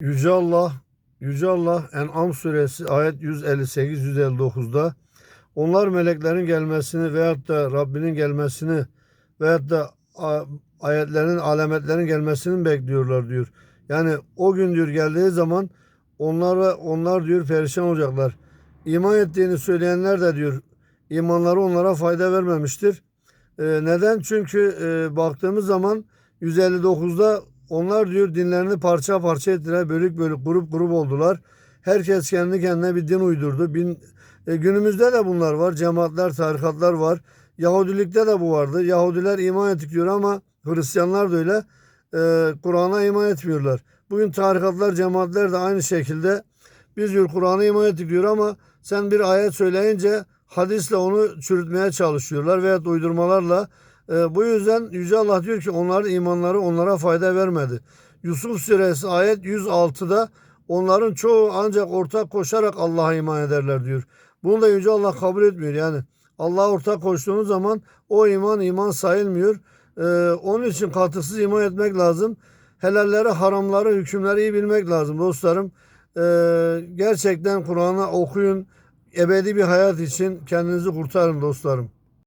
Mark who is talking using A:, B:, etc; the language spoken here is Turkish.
A: Yüce Allah, Yüce Allah En'am suresi ayet 158-159'da onlar meleklerin gelmesini veyahut da Rabbinin gelmesini veyahut da ayetlerin, alametlerin gelmesini bekliyorlar diyor. Yani o gün diyor geldiği zaman onlara onlar diyor perişan olacaklar. İman ettiğini söyleyenler de diyor imanları onlara fayda vermemiştir. Ee, neden? Çünkü e, baktığımız zaman 159'da onlar diyor dinlerini parça parça ettiler, bölük bölük, grup grup oldular. Herkes kendi kendine bir din uydurdu. Bin, e, günümüzde de bunlar var. Cemaatler, tarikatlar var. Yahudilikte de bu vardı. Yahudiler iman ettik diyor ama Hristiyanlar da öyle. E, Kur'an'a iman etmiyorlar. Bugün tarikatlar, cemaatler de aynı şekilde biz diyor Kur'an'a iman ettik diyor ama sen bir ayet söyleyince hadisle onu çürütmeye çalışıyorlar veya uydurmalarla. E, bu yüzden Yüce Allah diyor ki onların imanları onlara fayda vermedi. Yusuf suresi ayet 106'da onların çoğu ancak ortak koşarak Allah'a iman ederler diyor. Bunu da Yüce Allah kabul etmiyor yani. Allah'a ortak koştuğunuz zaman o iman iman sayılmıyor. E, onun için katısız iman etmek lazım. Helalleri, haramları, hükümleri iyi bilmek lazım dostlarım. E, gerçekten Kur'an'ı okuyun. Ebedi bir hayat için kendinizi kurtarın dostlarım.